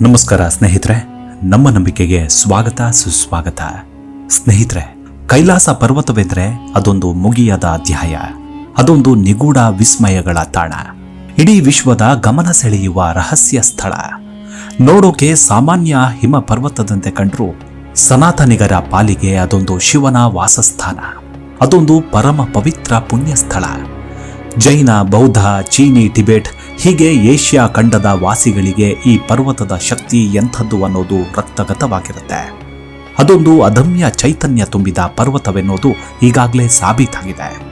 ನಮಸ್ಕಾರ ಸ್ನೇಹಿತರೆ, ನಮ್ಮ ನಂಬಿಕೆಗೆ ಸ್ವಾಗತ, ಸುಸ್ವಾಗತ. ಸ್ನೇಹಿತರೆ, ಕೈಲಾಸ ಪರ್ವತವೆಂದ್ರೆ ಅದೊಂದು ಮುಗಿಯದ ಅಧ್ಯಾಯ, ಅದೊಂದು ನಿಗೂಢ ವಿಸ್ಮಯಗಳ ತಾಣ. ಇಡೀ ವಿಶ್ವದ ಗಮನ ಸೆಳೆಯುವ ರಹಸ್ಯ ಸ್ಥಳ. ನೋಡೋಕೆ ಸಾಮಾನ್ಯ ಹಿಮ ಪರ್ವತದಂತೆ ಕಂಡ್ರು ಸನಾತನಿಗರ ಪಾಲಿಗೆ ಅದೊಂದು ಶಿವನ ವಾಸಸ್ಥಾನ, ಅದೊಂದು ಪರಮ ಪವಿತ್ರ ಪುಣ್ಯ ಸ್ಥಳ ಜೈನ, ಬೌದ್ಧ, ಚೀನಿ, ಟಿಬೆಟ್ ಹೀಗೆ ಏಷ್ಯಾ ಖಂಡದ ವಾಸಿಗಳಿಗೆ ಈ ಪರ್ವತದ ಶಕ್ತಿ ಎಂಥದ್ದು ಅನ್ನೋದು ರಕ್ತಗತವಾಗಿರುತ್ತೆ. ಅದೊಂದು ಅದಮ್ಯ ಚೈತನ್ಯ ತುಂಬಿದ ಪರ್ವತವೆನ್ನೋದು ಈಗಾಗಲೇ ಸಾಬೀತಾಗಿದೆ.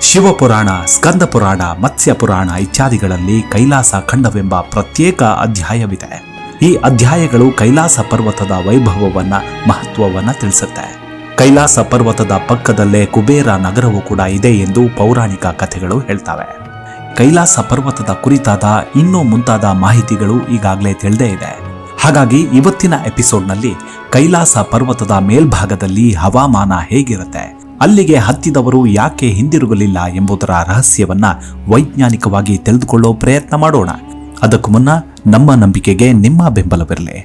ಶಿವಪುರಾಣ ಸ್ಕಂದ ಪುರಾಣ ಮತ್ಸ್ಯ ಪುರಾಣ ಇತ್ಯಾದಿಗಳಲ್ಲಿ ಕೈಲಾಸ ಖಂಡವೆಂಬ ಪ್ರತ್ಯೇಕ ಅಧ್ಯಾಯವಿದೆ. ಈ ಅಧ್ಯಾಯಗಳು ಕೈಲಾಸ ಪರ್ವತದ ವೈಭವವನ್ನ ಮಹತ್ವವನ್ನ ತಿಳಿಸುತ್ತೆ. ಕೈಲಾಸ ಪರ್ವತದ ಪಕ್ಕದಲ್ಲೇ ಕುಬೇರ ನಗರವೂ ಕೂಡ ಇದೆ ಎಂದು ಪೌರಾಣಿಕ ಕಥೆಗಳು ಹೇಳ್ತವೆ. ಕೈಲಾಸ ಪರ್ವತದ ಕುರಿತಾದ ಇನ್ನೂ ಮುಂತಾದ ಮಾಹಿತಿಗಳು ಈಗಾಗಲೇ ತಿಳಿದೇ ಇದೆ. ಹಾಗಾಗಿ ಇವತ್ತಿನ ಎಪಿಸೋಡ್ನಲ್ಲಿ ಕೈಲಾಸ ಪರ್ವತದ ಮೇಲ್ಭಾಗದಲ್ಲಿ ಹವಾಮಾನ ಹೇಗಿರುತ್ತೆ, ಅಲ್ಲಿಗೆ ಹತ್ತಿದವರು ಯಾಕೆ ಹಿಂದಿರುಗಲಿಲ್ಲ ಎಂಬುದರ ರಹಸ್ಯವನ್ನ ವೈಜ್ಞಾನಿಕವಾಗಿ ತಿಳಿದುಕೊಳ್ಳೋ ಪ್ರಯತ್ನ ಮಾಡೋಣ. ಅದಕ್ಕೂ ಮುನ್ನ ನಮ್ಮ ನಂಬಿಕೆಗೆ ನಿಮ್ಮ ಬೆಂಬಲವಿರಲಿ.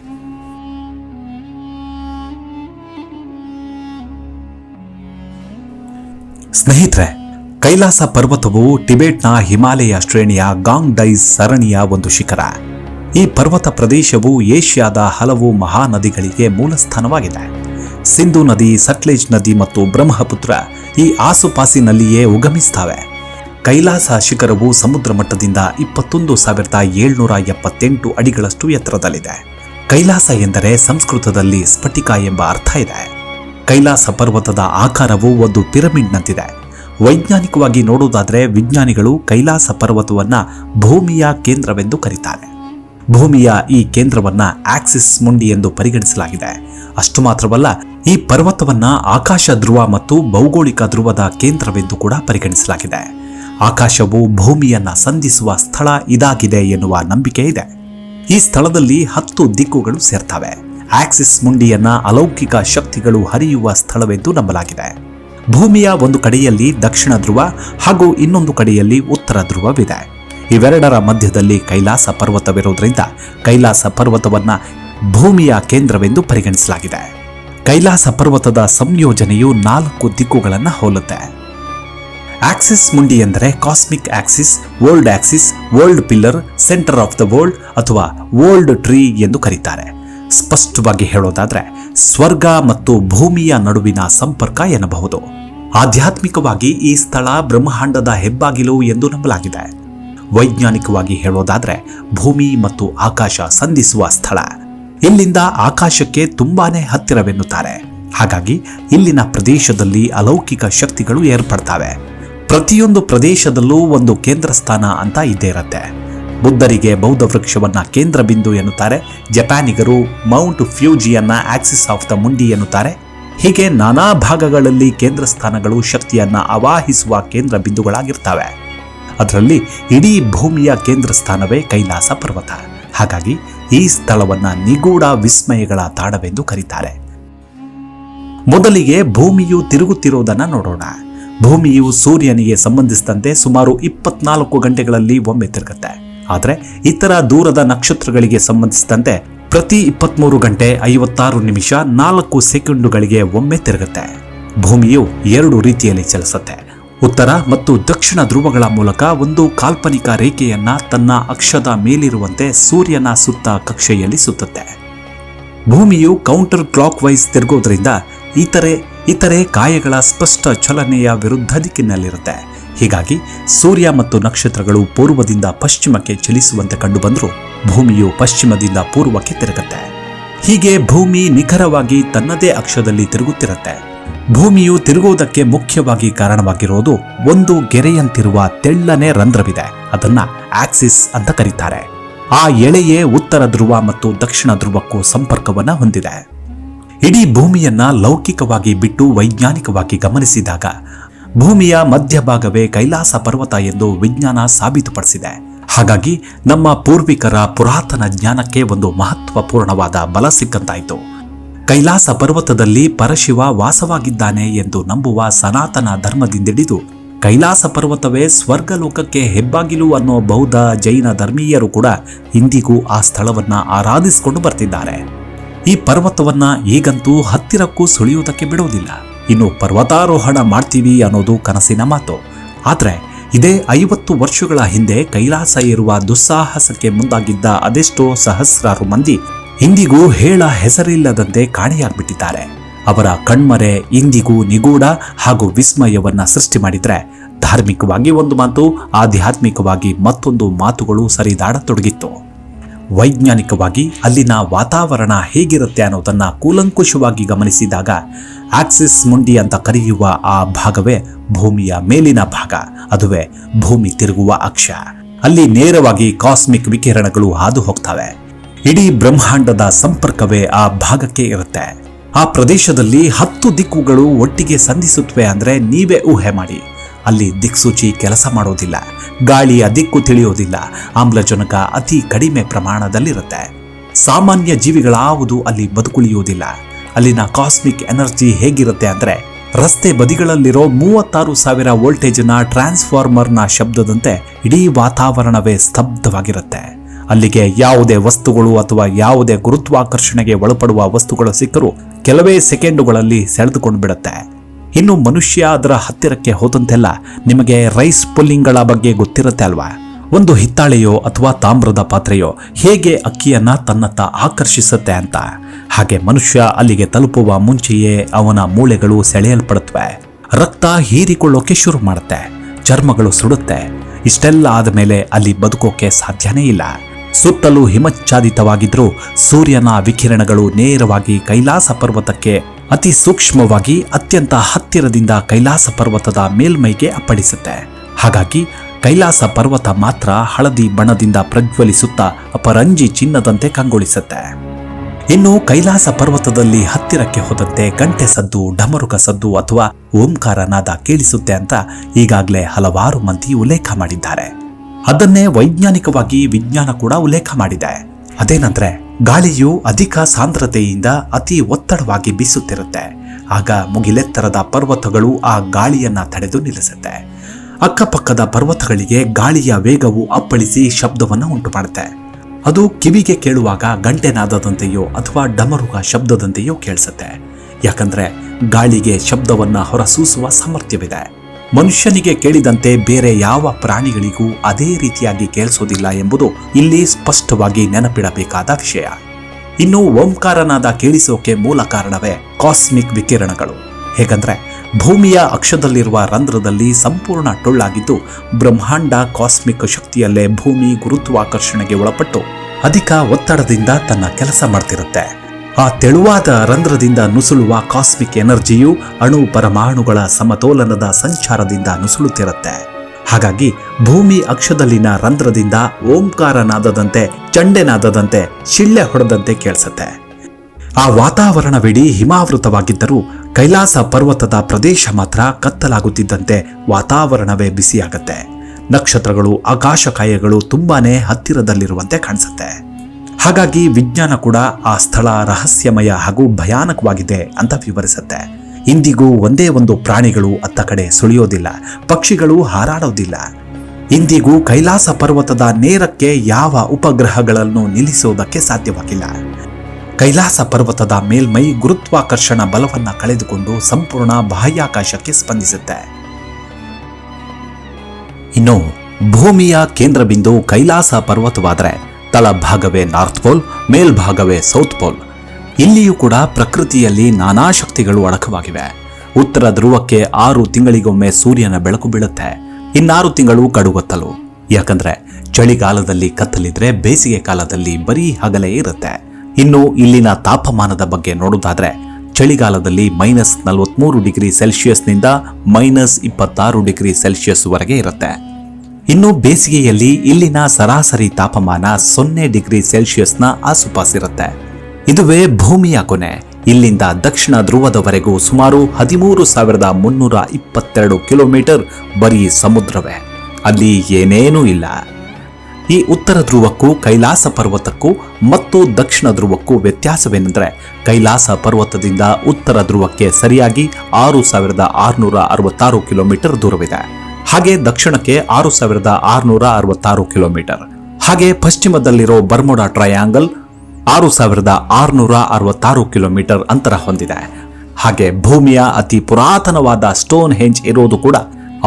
ಸ್ನೇಹಿತರೆ, ಕೈಲಾಸ ಪರ್ವತವು ಟಿಬೆಟ್ನ ಹಿಮಾಲಯ ಶ್ರೇಣಿಯ ಗಾಂಗ್ ಡೈಸ್ ಸರಣಿಯ ಒಂದು ಶಿಖರ. ಈ ಪರ್ವತ ಪ್ರದೇಶವು ಏಷ್ಯಾದ ಹಲವು ಮಹಾನದಿಗಳಿಗೆ ಮೂಲಸ್ಥಾನವಾಗಿದೆ. ಸಿಂಧು ನದಿ, ಸಟ್ಲೇಜ್ ನದಿ ಮತ್ತು ಬ್ರಹ್ಮಪುತ್ರ ಈ ಆಸುಪಾಸಿನಲ್ಲಿಯೇ ಉಗಮಿಸ್ತವೆ. ಕೈಲಾಸ ಶಿಖರವು ಸಮುದ್ರ ಮಟ್ಟದಿಂದ ಇಪ್ಪತ್ತೊಂದು ಸಾವಿರದ ಏಳ್ನೂರ ಎಪ್ಪತ್ತೆಂಟು ಅಡಿಗಳಷ್ಟು ಎತ್ತರದಲ್ಲಿದೆ. ಕೈಲಾಸ ಎಂದರೆ ಸಂಸ್ಕೃತದಲ್ಲಿ ಸ್ಫಟಿಕ ಎಂಬ ಅರ್ಥ ಇದೆ. ಕೈಲಾಸ ಪರ್ವತದ ಆಕಾರವು ಒಂದು ಪಿರಮಿಡ್ನಂತಿದೆ. ವೈಜ್ಞಾನಿಕವಾಗಿ ನೋಡುವುದಾದರೆ ವಿಜ್ಞಾನಿಗಳು ಕೈಲಾಸ ಪರ್ವತವನ್ನು ಭೂಮಿಯ ಕೇಂದ್ರವೆಂದು ಕರೀತಾರೆ. ಭೂಮಿಯ ಈ ಕೇಂದ್ರವನ್ನು ಆಕ್ಸಿಸ್ ಮುಂಡಿ ಎಂದು ಪರಿಗಣಿಸಲಾಗಿದೆ. ಅಷ್ಟು ಮಾತ್ರವಲ್ಲ, ಈ ಪರ್ವತವನ್ನು ಆಕಾಶ ಧ್ರುವ ಮತ್ತು ಭೌಗೋಳಿಕ ಧ್ರುವದ ಕೇಂದ್ರವೆಂದು ಕೂಡ ಪರಿಗಣಿಸಲಾಗಿದೆ. ಆಕಾಶವು ಭೂಮಿಯನ್ನು ಸಂಧಿಸುವ ಸ್ಥಳ ಇದಾಗಿದೆ ಎನ್ನುವ ನಂಬಿಕೆ ಇದೆ. ಈ ಸ್ಥಳದಲ್ಲಿ ಹತ್ತು ದಿಕ್ಕುಗಳು ಸೇರ್ತವೆ. ಆಕ್ಸಿಸ್ ಮುಂಡಿಯನ್ನ ಅಲೌಕಿಕ ಶಕ್ತಿಗಳು ಹರಿಯುವ ಸ್ಥಳವೆಂದು ನಂಬಲಾಗಿದೆ. ಭೂಮಿಯ ಒಂದು ಕಡೆಯಲ್ಲಿ ದಕ್ಷಿಣ ಧ್ರುವ ಹಾಗೂ ಇನ್ನೊಂದು ಕಡೆಯಲ್ಲಿ ಉತ್ತರ ಧ್ರುವವಿದೆ. ಇವೆರಡರ ಮಧ್ಯದಲ್ಲಿ ಕೈಲಾಸ ಪರ್ವತವಿರುವುದರಿಂದ ಕೈಲಾಸ ಪರ್ವತವನ್ನು ಭೂಮಿಯ ಕೇಂದ್ರವೆಂದು ಪರಿಗಣಿಸಲಾಗಿದೆ. ಕೈಲಾಸ ಪರ್ವತದ ಸಂಯೋಜನೆಯು ನಾಲ್ಕು ದಿಕ್ಕುಗಳನ್ನು ಹೋಲುತ್ತೆ. ಆಕ್ಸಿಸ್ ಮುಂಡಿ ಎಂದರೆ cosmic axis, world axis, world pillar, centre of the world ಅಥವಾ ವರ್ಲ್ಡ್ ಟ್ರೀ ಎಂದು ಕರೀತಾರೆ. ಸ್ಪಷ್ಟವಾಗಿ ಹೇಳೋದಾದ್ರೆ, ಸ್ವರ್ಗ ಮತ್ತು ಭೂಮಿಯ ನಡುವಿನ ಸಂಪರ್ಕ ಎನ್ನಬಹುದು. ಆಧ್ಯಾತ್ಮಿಕವಾಗಿ ಈ ಸ್ಥಳ ಬ್ರಹ್ಮಾಂಡದ ಹೆಬ್ಬಾಗಿಲು ಎಂದು ನಂಬಲಾಗಿದೆ. ವೈಜ್ಞಾನಿಕವಾಗಿ ಹೇಳೋದಾದ್ರೆ, ಭೂಮಿ ಮತ್ತು ಆಕಾಶ ಸಂಧಿಸುವ ಸ್ಥಳ. ಇಲ್ಲಿಂದ ಆಕಾಶಕ್ಕೆ ತುಂಬಾನೇ ಹತ್ತಿರವೆನ್ನುತ್ತಾರೆ. ಹಾಗಾಗಿ, ಇಲ್ಲಿನ ಪ್ರದೇಶದಲ್ಲಿ ಅಲೌಕಿಕ ಶಕ್ತಿಗಳು ಏರ್ಪಡ್ತವೆ. ಪ್ರತಿಯೊಂದು ಪ್ರದೇಶದಲ್ಲೂ ಒಂದು ಕೇಂದ್ರ ಸ್ಥಾನ ಅಂತ ಇದ್ದೇ ಇರತ್ತೆ. ಬುದ್ಧರಿಗೆ ಬೌದ್ಧ ವೃಕ್ಷವನ್ನ ಕೇಂದ್ರ ಬಿಂದು ಎನ್ನುತ್ತಾರೆ. ಜಪಾನಿಗರು ಮೌಂಟ್ ಫ್ಯೂಜಿಯನ್ನು ಆಕ್ಸಿಸ್ ಆಫ್ ದ ಮುಂಡಿ ಎನ್ನುತ್ತಾರೆ. ಹೀಗೆ ನಾನಾ ಭಾಗಗಳಲ್ಲಿ ಕೇಂದ್ರ ಸ್ಥಾನಗಳು ಶಕ್ತಿಯನ್ನ ಅವಾಹಿಸುವ ಕೇಂದ್ರ ಬಿಂದುಗಳಾಗಿರ್ತವೆ. ಅದರಲ್ಲಿ ಇಡೀ ಭೂಮಿಯ ಕೇಂದ್ರ ಸ್ಥಾನವೇ ಕೈಲಾಸ ಪರ್ವತ. ಹಾಗಾಗಿ ಈ ಸ್ಥಳವನ್ನ ನಿಗೂಢ ವಿಸ್ಮಯಗಳ ತಾಣವೆಂದು ಕರೀತಾರೆ. ಮೊದಲಿಗೆ ಭೂಮಿಯು ತಿರುಗುತ್ತಿರುವುದನ್ನ ನೋಡೋಣ. ಭೂಮಿಯು ಸೂರ್ಯನಿಗೆ ಸಂಬಂಧಿಸಿದಂತೆ ಸುಮಾರು ಇಪ್ಪತ್ನಾಲ್ಕು ಗಂಟೆಗಳಲ್ಲಿ ಒಮ್ಮೆ ತಿರುಗುತ್ತೆ. ಆದರೆ ಇತರ ದೂರದ ನಕ್ಷತ್ರಗಳಿಗೆ ಸಂಬಂಧಿಸಿದಂತೆ ಪ್ರತಿ ಇಪ್ಪತ್ಮೂರು ಗಂಟೆ ಐವತ್ತಾರು ನಿಮಿಷ ನಾಲ್ಕು ಸೆಕೆಂಡುಗಳಿಗೆ ಒಮ್ಮೆ ತಿರುಗುತ್ತೆ. ಭೂಮಿಯು ಎರಡು ರೀತಿಯಲ್ಲಿ ಚಲಿಸುತ್ತೆ. ಉತ್ತರ ಮತ್ತು ದಕ್ಷಿಣ ಧ್ರುವಗಳ ಮೂಲಕ ಒಂದು ಕಾಲ್ಪನಿಕ ರೇಖೆಯನ್ನ ತನ್ನ ಅಕ್ಷದ ಮೇಲಿರುವಂತೆ ಸೂರ್ಯನ ಸುತ್ತ ಕಕ್ಷೆಯಲ್ಲಿ ಸುತ್ತುತ್ತೆ. ಭೂಮಿಯು ಕೌಂಟರ್ ಕ್ಲಾಕ್ ವೈಸ್ ತಿರುಗೋದ್ರಿಂದ ಇತರೆ ಇತರೆ ಕಾಯಗಳ ಸ್ಪಷ್ಟ ಚಲನೆಯ ವಿರುದ್ಧ ದಿಕ್ಕಿನಲ್ಲಿರುತ್ತೆ. ಹೀಗಾಗಿ ಸೂರ್ಯ ಮತ್ತು ನಕ್ಷತ್ರಗಳು ಪೂರ್ವದಿಂದ ಪಶ್ಚಿಮಕ್ಕೆ ಚಲಿಸುವಂತೆ ಕಂಡುಬಂದರೂ ಭೂಮಿಯು ಪಶ್ಚಿಮದಿಂದ ಪೂರ್ವಕ್ಕೆ ತಿರುಗುತ್ತೆ. ಹೀಗೆ ಭೂಮಿ ನಿಖರವಾಗಿ ತನ್ನದೇ ಅಕ್ಷದಲ್ಲಿ ತಿರುಗುತ್ತಿರುತ್ತೆ. ಭೂಮಿಯು ತಿರುಗುವುದಕ್ಕೆ ಮುಖ್ಯವಾಗಿ ಕಾರಣವಾಗಿರುವುದು ಒಂದು ಗೆರೆಯಂತಿರುವ ತೆಳ್ಳನೆ ರಂಧ್ರವಿದೆ. ಅದನ್ನ ಆಕ್ಸಿಸ್ ಅಂತ ಕರೀತಾರೆ. ಆ ಎಳೆಯೇ ಉತ್ತರ ಧ್ರುವ ಮತ್ತು ದಕ್ಷಿಣ ಧ್ರುವಕ್ಕೂ ಸಂಪರ್ಕವನ್ನ ಹೊಂದಿದೆ. ಇಡೀ ಭೂಮಿಯನ್ನ ಲೌಕಿಕವಾಗಿ ಬಿಟ್ಟು ವೈಜ್ಞಾನಿಕವಾಗಿ ಗಮನಿಸಿದಾಗ ಭೂಮಿಯ ಮಧ್ಯಭಾಗವೇ ಕೈಲಾಸ ಪರ್ವತ ಎಂದು ವಿಜ್ಞಾನ ಸಾಬೀತುಪಡಿಸಿದೆ. ಹಾಗಾಗಿ ನಮ್ಮ ಪೂರ್ವಿಕರ ಪುರಾತನ ಜ್ಞಾನಕ್ಕೆ ಒಂದು ಮಹತ್ವಪೂರ್ಣವಾದ ಬಲ ಸಿಕ್ಕಂತಾಯಿತು. ಕೈಲಾಸ ಪರ್ವತದಲ್ಲಿ ಪರಶಿವ ವಾಸವಾಗಿದ್ದಾನೆ ಎಂದು ನಂಬುವ ಸನಾತನ ಧರ್ಮದಿಂದಿಡಿದು ಕೈಲಾಸ ಪರ್ವತವೇ ಸ್ವರ್ಗಲೋಕಕ್ಕೆ ಹೆಬ್ಬಾಗಿಲು ಅನ್ನೋ ಬೌದ್ಧ, ಜೈನ ಧರ್ಮೀಯರು ಕೂಡ ಇಂದಿಗೂ ಆ ಸ್ಥಳವನ್ನ ಆರಾಧಿಸಿಕೊಂಡು ಬರ್ತಿದ್ದಾರೆ. ಈ ಪರ್ವತವನ್ನ ಈಗಂತೂ ಹತ್ತಿರಕ್ಕೂ ಸುಳಿಯುವುದಕ್ಕೆ ಬಿಡುವುದಿಲ್ಲ. ಇನ್ನು ಪರ್ವತಾರೋಹಣ ಮಾಡ್ತೀವಿ ಅನ್ನೋದು ಕನಸಿನ ಮಾತು. ಆದರೆ ಇದೇ ಐವತ್ತು ವರ್ಷಗಳ ಹಿಂದೆ ಕೈಲಾಸ ಇರುವ ದುಸ್ಸಾಹಸಕ್ಕೆ ಮುಂದಾಗಿದ್ದ ಅದೆಷ್ಟೋ ಸಹಸ್ರಾರು ಮಂದಿ ಇಂದಿಗೂ ಹೇಳ ಹೆಸರಿಲ್ಲದಂತೆ ಕಾಣೆಯಾಗ್ಬಿಟ್ಟಿದ್ದಾರೆ. ಅವರ ಕಣ್ಮರೆ ಇಂದಿಗೂ ನಿಗೂಢ ಹಾಗೂ ವಿಸ್ಮಯವನ್ನ ಸೃಷ್ಟಿ ಮಾಡಿದರೆ ಧಾರ್ಮಿಕವಾಗಿ ಒಂದು ಮಾತು, ಆಧ್ಯಾತ್ಮಿಕವಾಗಿ ಮತ್ತೊಂದು ಮಾತುಗಳು ಸರಿದಾಡತೊಡಗಿತ್ತು. ವೈಜ್ಞಾನಿಕವಾಗಿ ಅಲ್ಲಿನ ವಾತಾವರಣ ಹೇಗಿರುತ್ತೆ ಅನ್ನೋದನ್ನು ಕೂಲಂಕುಷವಾಗಿ ಗಮನಿಸಿದಾಗ ಆಕ್ಸಿಸ್ ಮುಂಡಿ ಅಂತ ಕರೆಯುವ ಆ ಭಾಗವೇ ಭೂಮಿಯ ಮೇಲಿನ ಭಾಗ, ಅದುವೇ ಭೂಮಿ ತಿರುಗುವ ಅಕ್ಷ. ಅಲ್ಲಿ ನೇರವಾಗಿ ಕಾಸ್ಮಿಕ್ ವಿಕಿರಣಗಳು ಹಾದು ಹೋಗ್ತವೆ ಇಡೀ ಬ್ರಹ್ಮಾಂಡದ ಸಂಪರ್ಕವೇ ಆ ಭಾಗಕ್ಕೆ ಇರುತ್ತೆ. ಆ ಪ್ರದೇಶದಲ್ಲಿ ಹತ್ತು ದಿಕ್ಕುಗಳು ಒಟ್ಟಿಗೆ ಸಂಧಿಸುತ್ತವೆ ಅಂದ್ರೆ ನೀವೇ ಊಹೆ ಮಾಡಿ. ಅಲ್ಲಿ ದಿಕ್ಸೂಚಿ ಕೆಲಸ ಮಾಡೋದಿಲ್ಲ, ಗಾಳಿಯ ದಿಕ್ಕು ತಿಳಿಯೋದಿಲ್ಲ, ಆಮ್ಲಜನಕ ಅತಿ ಕಡಿಮೆ ಪ್ರಮಾಣದಲ್ಲಿರುತ್ತೆ. ಸಾಮಾನ್ಯ ಜೀವಿಗಳಾವುದು ಅಲ್ಲಿ ಬದುಕುಳಿಯುವುದಿಲ್ಲ ಅಲ್ಲಿನ ಕಾಸ್ಮಿಕ್ ಎನರ್ಜಿ ಹೇಗಿರುತ್ತೆ ಅಂದ್ರೆ, ರಸ್ತೆ ಬದಿಗಳಲ್ಲಿರೋ ಮೂವತ್ತಾರು ಸಾವಿರ ವೋಲ್ಟೇಜ್ನ ಟ್ರಾನ್ಸ್ಫಾರ್ಮರ್ನ ಶಬ್ದದಂತೆ ಇಡೀ ವಾತಾವರಣವೇ ಸ್ತಬ್ಧವಾಗಿರುತ್ತೆ. ಅಲ್ಲಿಗೆ ಯಾವುದೇ ವಸ್ತುಗಳು ಅಥವಾ ಯಾವುದೇ ಗುರುತ್ವಾಕರ್ಷಣೆಗೆ ಒಳಪಡುವ ವಸ್ತುಗಳು ಸಿಕ್ಕರೂ ಕೆಲವೇ ಸೆಕೆಂಡುಗಳಲ್ಲಿ ಸೆಳೆದುಕೊಂಡು ಬಿಡುತ್ತೆ ಇನ್ನು ಮನುಷ್ಯ ಅದರ ಹತ್ತಿರಕ್ಕೆ ಹೋದಂತೆಲ್ಲ ನಿಮಗೆ ರೈಸ್ ಪುಲ್ಲಿಂಗ್ಗಳ ಬಗ್ಗೆ ಗೊತ್ತಿರುತ್ತೆ ಅಲ್ವಾ? ಒಂದು ಹಿತ್ತಾಳೆಯೋ ಅಥವಾ ತಾಮ್ರದ ಪಾತ್ರೆಯೋ ಹೇಗೆ ಅಕ್ಕಿಯನ್ನ ತನ್ನತ್ತ ಆಕರ್ಷಿಸುತ್ತೆ ಅಂತ? ಹಾಗೆ ಮನುಷ್ಯ ಅಲ್ಲಿಗೆ ತಲುಪುವ ಮುಂಚೆಯೇ ಅವನ ಮೂಳೆಗಳು ಸೆಳೆಯಲ್ಪಡುತ್ತವೆ. ರಕ್ತ ಹೀರಿಕೊಳ್ಳೋಕೆ ಶುರು ಮಾಡುತ್ತೆ. ಚರ್ಮಗಳು ಸುಡುತ್ತೆ. ಇಷ್ಟೆಲ್ಲ ಆದಮೇಲೆ ಅಲ್ಲಿ ಬದುಕೋಕೆ ಸಾಧ್ಯನೇ ಇಲ್ಲ. ಸುತ್ತಲೂ ಹಿಮಚ್ಛಾದಿತವಾಗಿದ್ರೂ ಸೂರ್ಯನ ವಿಕಿರಣಗಳು ನೇರವಾಗಿ ಕೈಲಾಸ ಪರ್ವತಕ್ಕೆ ಅತಿ ಸೂಕ್ಷ್ಮವಾಗಿ ಅತ್ಯಂತ ಹತ್ತಿರದಿಂದ ಕೈಲಾಸ ಪರ್ವತದ ಮೇಲ್ಮೈಗೆ ಅಪ್ಪಳಿಸುತ್ತೆ. ಹಾಗಾಗಿ ಕೈಲಾಸ ಪರ್ವತ ಮಾತ್ರ ಹಳದಿ ಬಣ್ಣದಿಂದ ಪ್ರಜ್ವಲಿಸುತ್ತಾ ಅಪರಂಜಿ ಚಿನ್ನದಂತೆ ಕಂಗೊಳಿಸುತ್ತೆ. ಇನ್ನು ಕೈಲಾಸ ಪರ್ವತದಲ್ಲಿ ಹತ್ತಿರಕ್ಕೆ ಹೋದಂತೆ ಗಂಟೆ ಸದ್ದು ಡಮರುಕ ಸದ್ದು ಅಥವಾ ಓಂಕಾರ ನಾದ ಕೇಳಿಸುತ್ತೆ ಅಂತ ಈಗಾಗಲೇ ಹಲವಾರು ಮಂದಿ ಉಲ್ಲೇಖ ಮಾಡಿದ್ದಾರೆ. ಅದನ್ನೇ ವೈಜ್ಞಾನಿಕವಾಗಿ ವಿಜ್ಞಾನ ಕೂಡ ಉಲ್ಲೇಖ ಮಾಡಿದೆ. ಅದೇನಂದ್ರೆ ಗಾಳಿಯು ಅಧಿಕ ಸಾಂದ್ರತೆಯಿಂದ ಅತಿ ಒತ್ತಡವಾಗಿ ಬೀಸುತ್ತಿರುತ್ತೆ. ಆಗ ಮುಗಿಲೆತ್ತರದ ಪರ್ವತಗಳು ಆ ಗಾಳಿಯನ್ನು ತಡೆದು ನಿಲ್ಲಿಸುತ್ತೆ. ಅಕ್ಕಪಕ್ಕದ ಪರ್ವತಗಳಿಗೆ ಗಾಳಿಯ ವೇಗವು ಅಪ್ಪಳಿಸಿ ಶಬ್ದವನ್ನು ಉಂಟು ಮಾಡುತ್ತೆ ಅದು ಕಿವಿಗೆ ಕೇಳುವಾಗ ಗಂಟೆನಾದದಂತೆಯೋ ಅಥವಾ ಡಮರುಗ ಶಬ್ದದಂತೆಯೋ ಕೇಳಿಸುತ್ತೆ. ಯಾಕಂದ್ರೆ ಗಾಳಿಗೆ ಶಬ್ದವನ್ನ ಹೊರಸೂಸುವ ಸಾಮರ್ಥ್ಯವಿದೆ. ಮನುಷ್ಯನಿಗೆ ಕೇಳಿದಂತೆ ಬೇರೆ ಯಾವ ಪ್ರಾಣಿಗಳಿಗೂ ಅದೇ ರೀತಿಯಾಗಿ ಕೇಳಿಸೋದಿಲ್ಲ ಎಂಬುದು ಇಲ್ಲಿ ಸ್ಪಷ್ಟವಾಗಿ ನೆನಪಿಡಬೇಕಾದ ವಿಷಯ. ಇನ್ನು ಓಂಕಾರನಾದ ಕೇಳಿಸೋಕೆ ಮೂಲ ಕಾರಣವೇ ಕಾಸ್ಮಿಕ್ ವಿಕಿರಣಗಳು. ಹೇಗಂದ್ರೆ, ಭೂಮಿಯ ಅಕ್ಷದಲ್ಲಿರುವ ರಂಧ್ರದಲ್ಲಿ ಸಂಪೂರ್ಣ ಟೊಳ್ಳಾಗಿದ್ದು, ಬ್ರಹ್ಮಾಂಡ ಕಾಸ್ಮಿಕ್ ಶಕ್ತಿಯಲ್ಲೇ ಭೂಮಿ ಗುರುತ್ವಾಕರ್ಷಣೆಗೆ ಒಳಪಟ್ಟು ಅಧಿಕ ಒತ್ತಡದಿಂದ ತನ್ನ ಕೆಲಸ ಮಾಡ್ತಿರುತ್ತೆ. ಆ ತೆಳುವಾದ ರಂಧ್ರದಿಂದ ನುಸುಳುವ ಕಾಸ್ಮಿಕ್ ಎನರ್ಜಿಯು ಅಣು ಪರಮಾಣುಗಳ ಸಮತೋಲನದ ಸಂಚಾರದಿಂದ ನುಸುಳುತ್ತಿರುತ್ತೆ. ಹಾಗಾಗಿ ಭೂಮಿ ಅಕ್ಷದಲ್ಲಿನ ರಂಧ್ರದಿಂದ ಓಂಕಾರನಾದದಂತೆ, ಚಂಡೆನಾದದಂತೆ, ಶಿಳ್ಳೆ ಹೊಡೆದಂತೆ ಕೇಳಿಸುತ್ತೆ. ಆ ವಾತಾವರಣವಿಡೀ ಹಿಮಾವೃತವಾಗಿದ್ದರೂ ಕೈಲಾಸ ಪರ್ವತದ ಪ್ರದೇಶ ಮಾತ್ರ ಕತ್ತಲಾಗುತ್ತಿದ್ದಂತೆ ವಾತಾವರಣವೇ ಬಿಸಿಯಾಗತ್ತೆ. ನಕ್ಷತ್ರಗಳು, ಆಕಾಶಕಾಯಗಳು ತುಂಬಾನೇ ಹತ್ತಿರದಲ್ಲಿರುವಂತೆ ಕಾಣಿಸುತ್ತೆ. ಹಾಗಾಗಿ ವಿಜ್ಞಾನ ಕೂಡ ಆ ಸ್ಥಳ ರಹಸ್ಯಮಯ ಹಾಗೂ ಭಯಾನಕವಾಗಿದೆ ಅಂತ ವಿವರಿಸುತ್ತೆ. ಇಂದಿಗೂ ಒಂದೇ ಒಂದು ಪ್ರಾಣಿಗಳು ಅತ್ತ ಕಡೆ ಸುಳಿಯೋದಿಲ್ಲ, ಪಕ್ಷಿಗಳು ಹಾರಾಡೋದಿಲ್ಲ. ಇಂದಿಗೂ ಕೈಲಾಸ ಪರ್ವತದ ನೇರಕ್ಕೆ ಯಾವ ಉಪಗ್ರಹಗಳನ್ನು ನಿಲ್ಲಿಸುವುದಕ್ಕೆ ಸಾಧ್ಯವಾಗಿಲ್ಲ. ಕೈಲಾಸ ಪರ್ವತದ ಮೇಲ್ಮೈ ಗುರುತ್ವಾಕರ್ಷಣ ಬಲವನ್ನ ಕಳೆದುಕೊಂಡು ಸಂಪೂರ್ಣ ಬಾಹ್ಯಾಕಾಶಕ್ಕೆ ಸ್ಪಂದಿಸುತ್ತೆ. ಇನ್ನು ಭೂಮಿಯ ಕೇಂದ್ರ ಬಿಂದು ಕೈಲಾಸ ಪರ್ವತವಾದರೆ ತಳಭಾಗವೇ ನಾರ್ತ್ ಪೋಲ್ ಮೇಲ್ಭಾಗವೇ ಸೌತ್ ಪೋಲ್. ಇಲ್ಲಿಯೂ ಕೂಡ ಪ್ರಕೃತಿಯಲ್ಲಿ ನಾನಾ ಶಕ್ತಿಗಳು ಅಡಕವಾಗಿವೆ. ಉತ್ತರ ಧ್ರುವಕ್ಕೆ ಆರು ತಿಂಗಳಿಗೊಮ್ಮೆ ಸೂರ್ಯನ ಬೆಳಕು ಬೀಳುತ್ತೆ. ಇನ್ನಾರು ತಿಂಗಳು ಕಡುಗೊತ್ತಲು. ಯಾಕಂದ್ರೆ ಚಳಿಗಾಲದಲ್ಲಿ ಕತ್ತಲಿದ್ರೆ ಬೇಸಿಗೆ ಕಾಲದಲ್ಲಿ ಬರೀ ಹಗಲೇ ಇರುತ್ತೆ. ಇನ್ನು ಇಲ್ಲಿನ ತಾಪಮಾನದ ಬಗ್ಗೆ ನೋಡೋದಾದ್ರೆ ಚಳಿಗಾಲದಲ್ಲಿ ಮೈನಸ್ ನಲವತ್ಮೂರು ಡಿಗ್ರಿ ಸೆಲ್ಸಿಯಸ್ನಿಂದ ಮೈನಸ್ ಇಪ್ಪತ್ತಾರು ಡಿಗ್ರಿ ಸೆಲ್ಸಿಯಸ್ ವರೆಗೆ ಇರುತ್ತೆ. ಇನ್ನು ಬೇಸಿಗೆಯಲ್ಲಿ ಇಲ್ಲಿನ ಸರಾಸರಿ ತಾಪಮಾನ ಸೊನ್ನೆ ಡಿಗ್ರಿ ಸೆಲ್ಸಿಯಸ್ನ ಆಸುಪಾಸಿರುತ್ತೆ ಇದುವೇ ಭೂಮಿಯ ಕೊನೆ. ಇಲ್ಲಿಂದ ದಕ್ಷಿಣ ಧ್ರುವದವರೆಗೂ ಸುಮಾರು ಹದಿಮೂರು ಸಾವಿರದ ಮುನ್ನೂರ ಇಪ್ಪತ್ತೆರಡು ಕಿಲೋಮೀಟರ್ ಬರೀ ಸಮುದ್ರವೇ. ಅಲ್ಲಿ ಏನೇನೂ ಇಲ್ಲ. ಈ ಉತ್ತರ ಧ್ರುವಕ್ಕೂ, ಕೈಲಾಸ ಪರ್ವತಕ್ಕೂ ಮತ್ತು ದಕ್ಷಿಣ ಧ್ರುವಕ್ಕೂ ವ್ಯತ್ಯಾಸವೇನೆಂದರೆ, ಕೈಲಾಸ ಪರ್ವತದಿಂದ ಉತ್ತರ ಧ್ರುವಕ್ಕೆ ಸರಿಯಾಗಿ ಆರು ಸಾವಿರದ ಆರುನೂರ ಅರವತ್ತಾರು ಕಿಲೋಮೀಟರ್ ದೂರವಿದೆ. ಹಾಗೆ ದಕ್ಷಿಣಕ್ಕೆ ಆರು ಸಾವಿರದ ಆರುನೂರ ಅರವತ್ತಾರು ಕಿಲೋಮೀಟರ್. ಹಾಗೆ ಪಶ್ಚಿಮದಲ್ಲಿರೋ ಬರ್ಮುಡಾ ಟ್ರಯಾಂಗಲ್ ಆರು ಸಾವಿರದ ಆರುನೂರ ಅರವತ್ತಾರು ಕಿಲೋಮೀಟರ್ ಅಂತರ ಹೊಂದಿದೆ. ಹಾಗೆ ಭೂಮಿಯ ಅತಿ ಪುರಾತನವಾದ ಸ್ಟೋನ್ ಹೆಂಜ್ ಇರೋದು ಕೂಡ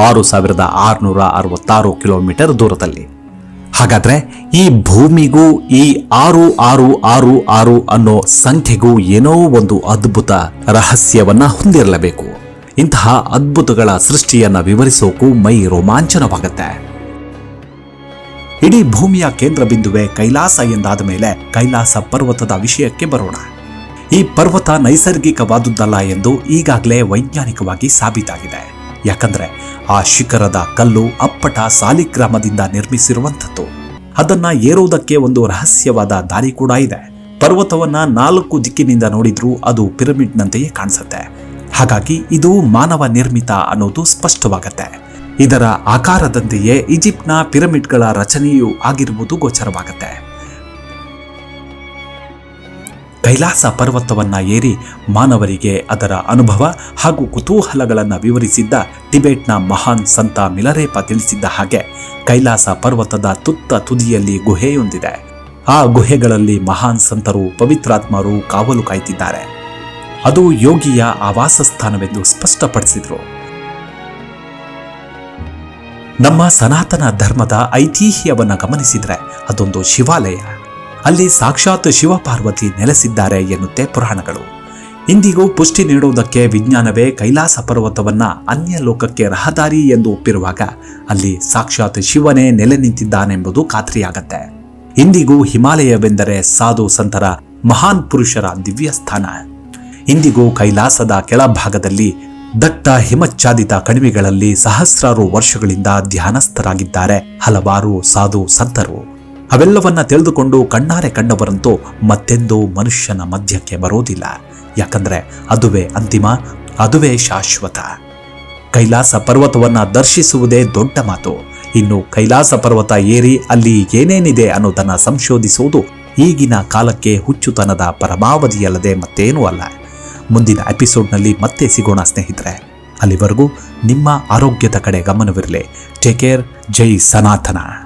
ಆರು ಸಾವಿರದ ಆರುನೂರ ಅರವತ್ತಾರು ಕಿಲೋಮೀಟರ್ ದೂರದಲ್ಲಿ. ಹಾಗಾದ್ರೆ ಈ ಭೂಮಿಗೂ ಈ ಆರು ಆರು ಆರು ಆರು ಅನ್ನೋ ಸಂಖ್ಯೆಗೂ ಏನೋ ಒಂದು ಅದ್ಭುತ ರಹಸ್ಯವನ್ನ ಹೊಂದಿರಲೇಬೇಕು. ಇಂತಹ ಅದ್ಭುತಗಳ ಸೃಷ್ಟಿಯನ್ನ ವಿವರಿಸೋಕು ಮೈ ರೋಮಾಂಚನವಾಗುತ್ತೆ. ಇಡೀ ಭೂಮಿಯ ಕೇಂದ್ರ ಬಿಂದುವೆ ಕೈಲಾಸ ಎಂದಾದ ಮೇಲೆ ಕೈಲಾಸ ಪರ್ವತದ ವಿಷಯಕ್ಕೆ ಬರೋಣ. ಈ ಪರ್ವತ ನೈಸರ್ಗಿಕವಾದುದಲ್ಲ ಎಂದು ಈಗಾಗಲೇ ವೈಜ್ಞಾನಿಕವಾಗಿ ಸಾಬೀತಾಗಿದೆ. ಯಾಕಂದ್ರೆ ಆ ಶಿಖರದ ಕಲ್ಲು ಅಪ್ಪಟ ಸಾಲಿಗ್ರಾಮದಿಂದ ನಿರ್ಮಿಸಿರುವಂಥದ್ದು. ಅದನ್ನ ಏರುವುದಕ್ಕೆ ಒಂದು ರಹಸ್ಯವಾದ ದಾರಿ ಕೂಡ ಇದೆ. ಪರ್ವತವನ್ನ ನಾಲ್ಕು ದಿಕ್ಕಿನಿಂದ ನೋಡಿದ್ರೂ ಅದು ಪಿರಮಿಡ್ನಂತೆಯೇ ಕಾಣಿಸುತ್ತೆ. ಹಾಗಾಗಿ ಇದು ಮಾನವ ನಿರ್ಮಿತ ಅನ್ನೋದು ಸ್ಪಷ್ಟವಾಗತ್ತೆ. ಇದರ ಆಕಾರದಂತೆಯೇ ಈಜಿಪ್ಟ್ನ ಪಿರಮಿಡ್ಗಳ ರಚನೆಯೂ ಆಗಿರುವುದು ಗೋಚರವಾಗುತ್ತೆ. ಕೈಲಾಸ ಪರ್ವತವನ್ನ ಏರಿ ಮಾನವರಿಗೆ ಅದರ ಅನುಭವ ಹಾಗೂ ಕುತೂಹಲಗಳನ್ನು ವಿವರಿಸಿದ್ದ ಟಿಬೆಟ್ನ ಮಹಾನ್ ಸಂತ ಮಿಲರೇಪ ತಿಳಿಸಿದ್ದ ಹಾಗೆ ಕೈಲಾಸ ಪರ್ವತದ ತುತ್ತ ತುದಿಯಲ್ಲಿ ಗುಹೆಯೊಂದಿದೆ. ಆ ಗುಹೆಗಳಲ್ಲಿ ಮಹಾನ್ ಸಂತರು ಪವಿತ್ರಾತ್ಮರು ಕಾವಲು ಕಾಯ್ತಿದ್ದಾರೆ. ಅದು ಯೋಗಿಯ ಆವಾಸ ಸ್ಥಾನವೆಂದು ಸ್ಪಷ್ಟಪಡಿಸಿದರು. ನಮ್ಮ ಸನಾತನ ಧರ್ಮದ ಐತಿಹ್ಯವನ್ನ ಗಮನಿಸಿದರೆ ಅದೊಂದು ಶಿವಾಲಯ. ಅಲ್ಲಿ ಸಾಕ್ಷಾತ್ ಶಿವಪಾರ್ವತಿ ನೆಲೆಸಿದ್ದಾರೆ ಎನ್ನುತ್ತೆ ಪುರಾಣಗಳು. ಇಂದಿಗೂ ಪುಷ್ಟಿ ನೀಡುವುದಕ್ಕೆ ವಿಜ್ಞಾನವೇ ಕೈಲಾಸ ಪರ್ವತವನ್ನ ಅನ್ಯ ಲೋಕಕ್ಕೆ ರಹದಾರಿ ಎಂದು ಒಪ್ಪಿರುವಾಗ ಅಲ್ಲಿ ಸಾಕ್ಷಾತ್ ಶಿವನೇ ನೆಲೆ ನಿಂತಿದ್ದಾನೆಂಬುದು ಖಾತ್ರಿಯಾಗತ್ತೆ. ಇಂದಿಗೂ ಹಿಮಾಲಯವೆಂದರೆ ಸಾಧು ಸಂತರ ಮಹಾನ್ ಪುರುಷರ ದಿವ್ಯ ಸ್ಥಾನ ಇಂದಿಗೂ ಕೈಲಾಸದ ಕೆಳಭಾಗದಲ್ಲಿ ದಟ್ಟ ಹಿಮಚ್ಛಾದಿತ ಕಣಿವೆಗಳಲ್ಲಿ ಸಹಸ್ರಾರು ವರ್ಷಗಳಿಂದ ಧ್ಯಾನಸ್ಥರಾಗಿದ್ದಾರೆ. ಹಲವಾರು ಸಾಧು ಸಂತರು. ಅವೆಲ್ಲವನ್ನ ತಿಳಿದುಕೊಂಡು ಕಣ್ಣಾರೆ ಕಂಡವರಂತೂ ಮತ್ತೆಂದೂ ಮನುಷ್ಯನ ಮಧ್ಯಕ್ಕೆ ಬರೋದಿಲ್ಲ. ಯಾಕಂದ್ರೆ ಅದುವೇ ಅಂತಿಮ, ಅದುವೇ ಶಾಶ್ವತ. ಕೈಲಾಸ ಪರ್ವತವನ್ನ ದರ್ಶಿಸುವುದೇ ದೊಡ್ಡ ಮಾತು. ಇನ್ನು ಕೈಲಾಸ ಪರ್ವತ ಏರಿ ಅಲ್ಲಿ ಏನೇನಿದೆ ಅನ್ನೋದನ್ನ ಸಂಶೋಧಿಸುವುದು ಈಗಿನ ಕಾಲಕ್ಕೆ ಹುಚ್ಚುತನದ ಪರಮಾವಧಿಯಲ್ಲದೆ ಮತ್ತೇನೂ ಅಲ್ಲ. ಮುಂದಿನ ಎಪಿಸೋಡ್ನಲ್ಲಿ ಮತ್ತೆ ಸಿಗೋಣ ಸ್ನೇಹಿತರೆ. ಅಲ್ಲಿವರೆಗೂ ನಿಮ್ಮ ಆರೋಗ್ಯದ ಕಡೆ ಗಮನವಿರಲಿ. ಟೇಕ್ ಕೇರ್ ಜೈ ಸನಾತನ.